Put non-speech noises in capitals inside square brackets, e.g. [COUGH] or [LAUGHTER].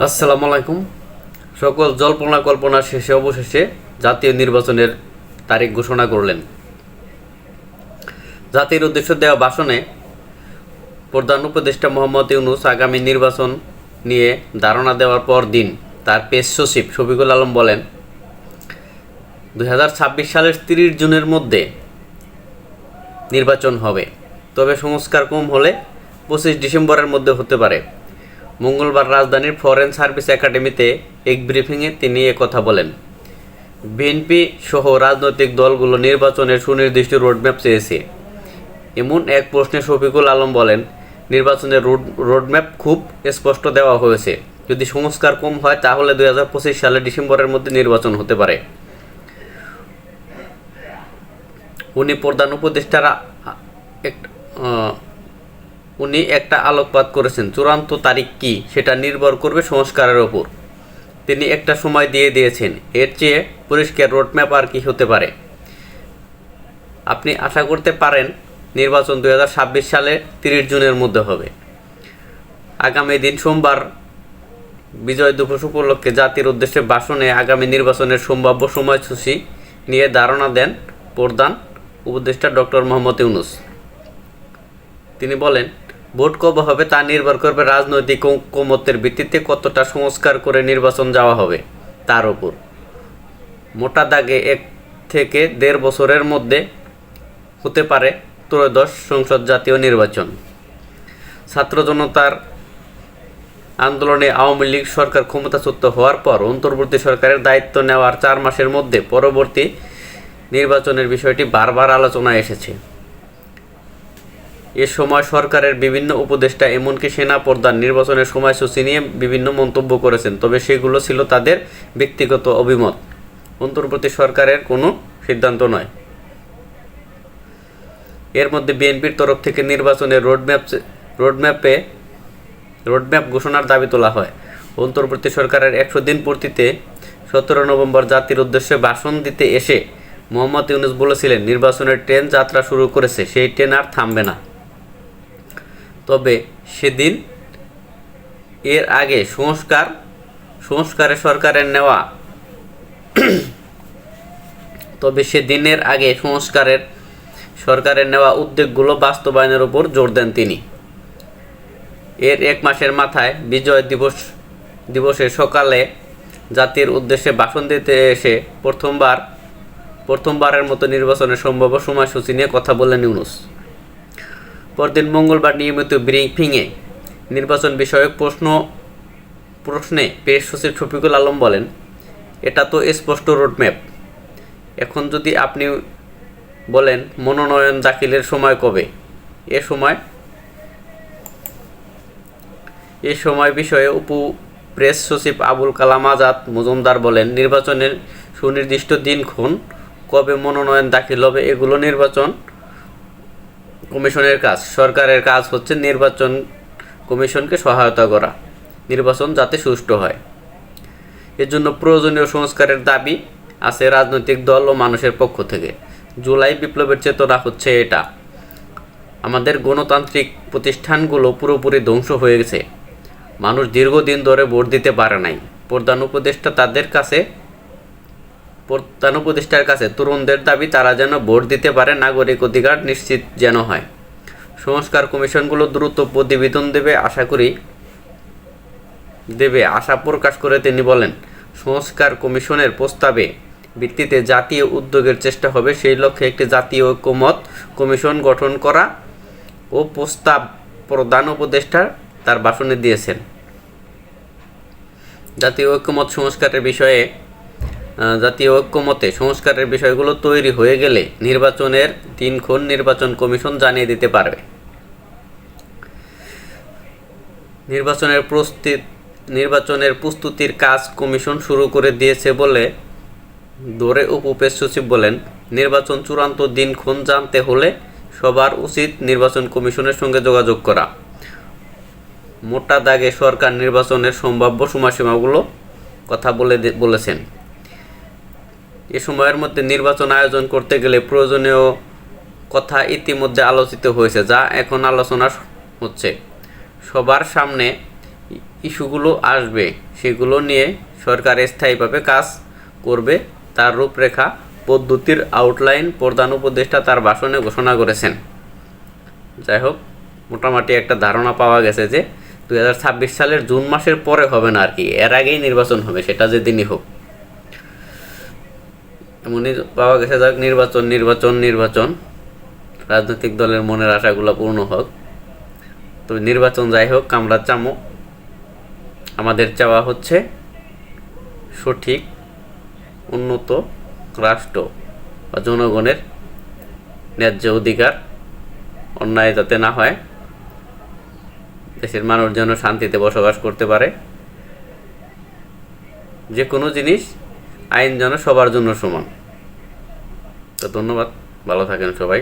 আসসালামু আলাইকুম। সকল জল্পনা কল্পনা শেষে অবশেষে জাতীয় নির্বাচনের তারিখ ঘোষণা করলেন। জাতির উদ্দেশ্য দেওয়া ভাষণে প্রধান উপদেষ্টা মোহাম্মদ ইউনুস আগামী নির্বাচন নিয়ে ধারণা দেওয়ার পর দিন তার পেশ সচিব শফিকুল আলম বলেন দু হাজার ছাব্বিশ সালের তিরিশ জুনের মধ্যে নির্বাচন হবে। তবে সংস্কার কম হলে পঁচিশ ডিসেম্বরের মধ্যে হতে পারে। মঙ্গলবার রাজধানীর ফরেন সার্ভিস একাডেমিতে এক ব্রিফিংয়ে তিনি কথা বলেন। বিএনপি সহ রাজনৈতিক দলগুলো নির্বাচনের সুনির্দিষ্ট রোডম্যাপ চেয়েছে। এমন এক প্রশ্নে শফিকুল আলম বলেন, নির্বাচনের রোড রোডম্যাপ খুব স্পষ্ট দেওয়া হয়েছে। যদি সংস্কার কম হয়, তাহলে দুই হাজার পঁচিশ সালে ডিসেম্বরের মধ্যে নির্বাচন হতে পারে। উনি প্রধান উপদেষ্টারা উনি একটা আলোকপাত করেছেন। চূড়ান্ত তারিখ কি সেটা নির্ভর করবে সংস্কারের ওপর। তিনি একটা সময় দিয়ে দিয়েছেন। এর চেয়ে পরিষ্কার রোডম্যাপ আর কি হতে পারে। আপনি আশা করতে পারেন নির্বাচন দু হাজার ছাব্বিশ সালে তিরিশ জুনের মধ্যে হবে। আগামী দিন সোমবার বিজয় দিবস উপলক্ষে জাতির উদ্দেশ্যে ভাষণে আগামী নির্বাচনের সম্ভাব্য সময়সূচি নিয়ে ধারণা দেন প্রধান উপদেষ্টা ডক্টর মোহাম্মদ ইউনুস। তিনি বলেন ভোট কবে হবে তা নির্ভর করবে রাজনৈতিক ঐকমত্যের ভিত্তিতে কতটা সংস্কার করে নির্বাচন যাওয়া হবে তার উপর। মোটা দাগে এক থেকে দেড় বছরের মধ্যে হতে পারে ত্রয়োদশ সংসদ জাতীয় নির্বাচন। ছাত্র জনতার আন্দোলনে আওয়ামী লীগ সরকার ক্ষমতাচ্যুত হওয়ার পর অন্তর্বর্তী সরকারের দায়িত্ব নেওয়ার চার মাসের মধ্যে পরবর্তী নির্বাচনের বিষয়টি বারবার আলোচনায় এসেছে। এ সময় সরকারের বিভিন্ন উপদেষ্টা এমনকি সেনা প্রধান নির্বাচনের সময়সূচি নিয়ে বিভিন্ন মন্তব্য করেছেন, তবে সেগুলো ছিল তাদের ব্যক্তিগত অভিমত। অন্তর্বর্তী সরকারের কোনো সিদ্ধান্ত নয়। এর মধ্যে বিএনপির তরফ থেকে নির্বাচনের রোডম্যাপ রোডম্যাপে রোডম্যাপ ঘোষণার দাবি তোলা হয়। অন্তর্বর্তী সরকারের একশো দিন পূর্তিতে সতেরো নভেম্বর জাতির উদ্দেশ্যে ভাষণ দিতে এসে মোহাম্মদ ইউনুস বলেছিলেন, নির্বাচনের ট্রেন যাত্রা শুরু করেছে, সেই ট্রেন আর থামবে না। তবে সেদিন এর আগে সংস্কার, সংস্কারে সরকারের নেওয়া [CLEARS THROAT] তবে সেদিনের আগে সংস্কারের, সরকারের নেওয়া উদ্যোগগুলো বাস্তবায়নের উপর জোর দেন তিনি। এর এক মাসের মাথায় বিজয় দিবস, দিবসের সকালে জাতির উদ্দেশ্যে ভাষণ দিতে এসে প্রথমবার, প্রথমবারের মতো নির্বাচনের সম্ভাব্য সময়সূচি নিয়ে কথা বললেন ইউনুস। পরদিন মঙ্গলবার নিয়মিত ব্রিফিংয়ে নির্বাচন বিষয়ক প্রশ্ন প্রশ্নে পেশ সচিব শফিকুল আলম বলেন, এটা তো স্পষ্ট রোডম্যাপ। এখন যদি আপনি বলেন মনোনয়ন দাখিলের সময় কবে? এ সময় এ সময় বিষয়ে উপ প্রেস সচিব আবুল কালাম আজাদ মজুমদার বলেন, নির্বাচনের সুনির্দিষ্ট দিনক্ষণ কবে মনোনয়ন দাখিল হবে এগুলো নির্বাচন কমিশনের কাজ। সরকারের কাজ হচ্ছে নির্বাচন কমিশনকে সহায়তা করা। নির্বাচন যাতে সুষ্ঠু হয়। এর জন্য প্রয়োজনীয় সংস্কারের দাবি আছে রাজনৈতিক দল ও মানুষের পক্ষ থেকে। জুলাই বিপ্লবের চেতনা হচ্ছে এটা। আমাদের গণতান্ত্রিক প্রতিষ্ঠানগুলো পুরোপুরি ধ্বংস হয়ে গেছে। মানুষ দীর্ঘদিন ধরে ভোট দিতে পারে নাই। প্রধান উপদেষ্টা তাদের কাছে প্রধান উপদেষ্টার কাছে তরুণদের দাবি, তারা যেন ভোট দিতে পারে, নাগরিক অধিকার নিশ্চিত যেন হয়। সংস্কার কমিশনগুলো দ্রুত প্রতিবেদন দেবে, আশা করি দেবে, আশা প্রকাশ করে তিনি বলেন, সংস্কার কমিশনের প্রস্তাবে ভিত্তিতে জাতীয় উদ্যোগের চেষ্টা হবে। সেই লক্ষ্যে একটি জাতীয় ঐক্যমত কমিশন গঠন করা ও প্রস্তাব প্রধান উপদেষ্টা তার ভাষণে দিয়েছেন। জাতীয় ঐক্যমত সংস্কারের বিষয়ে জাতীয় ঐক্যমতে সংস্কারের বিষয়গুলো তৈরি হয়ে গেলে নির্বাচনের দিনক্ষণ নির্বাচন কমিশন জানিয়ে দিতে পারবে। নির্বাচনের প্রস্তুত, নির্বাচনের প্রস্তুতির কাজ কমিশন শুরু করে দিয়েছে বলে দৌড়ে উপপেশ সচিব বলেন, নির্বাচন চূড়ান্ত দিনক্ষণ জানতে হলে সবার উচিত নির্বাচন কমিশনের সঙ্গে যোগাযোগ করা। মোটা দাগে সরকার নির্বাচনের সম্ভাব্য সময়সীমাগুলো কথা বলে বলেছেন। এ সময়ের মধ্যে নির্বাচন আয়োজন করতে গেলে প্রয়োজনীয় কথা ইতিমধ্যে আলোচিত হয়েছে, যা এখন আলোচনা হচ্ছে। সবার সামনে ইস্যুগুলো আসবে, সেগুলো নিয়ে সরকার স্থায়ীভাবে কাজ করবে, তার রূপরেখা পদ্ধতির আউটলাইন প্রধান উপদেষ্টা তার ভাষণে ঘোষণা করেছেন। যাই হোক, মোটামুটি একটা ধারণা পাওয়া গেছে যে দু হাজার ছাব্বিশ সালের জুন মাসের পরে হবে না আর কি, এর আগেই নির্বাচন হবে, সেটা যেদিনই হোক। এমনই পাওয়া গেছে যাক, নির্বাচন নির্বাচন নির্বাচন। রাজনৈতিক দলের মনের আশাগুলো পূর্ণ হোক। তো নির্বাচন যাই হোক আমরা চামো। আমাদের চাওয়া হচ্ছে সঠিক, উন্নত রাষ্ট্র বা জনগণের ন্যায্য অধিকার অন্যায় যাতে না হয়, দেশের মানুষ যেন শান্তিতে বসবাস করতে পারে। যে কোনো জিনিস আইন যেন সবার জন্য সমান। তো ধন্যবাদ ভালো থাকেন সবাই।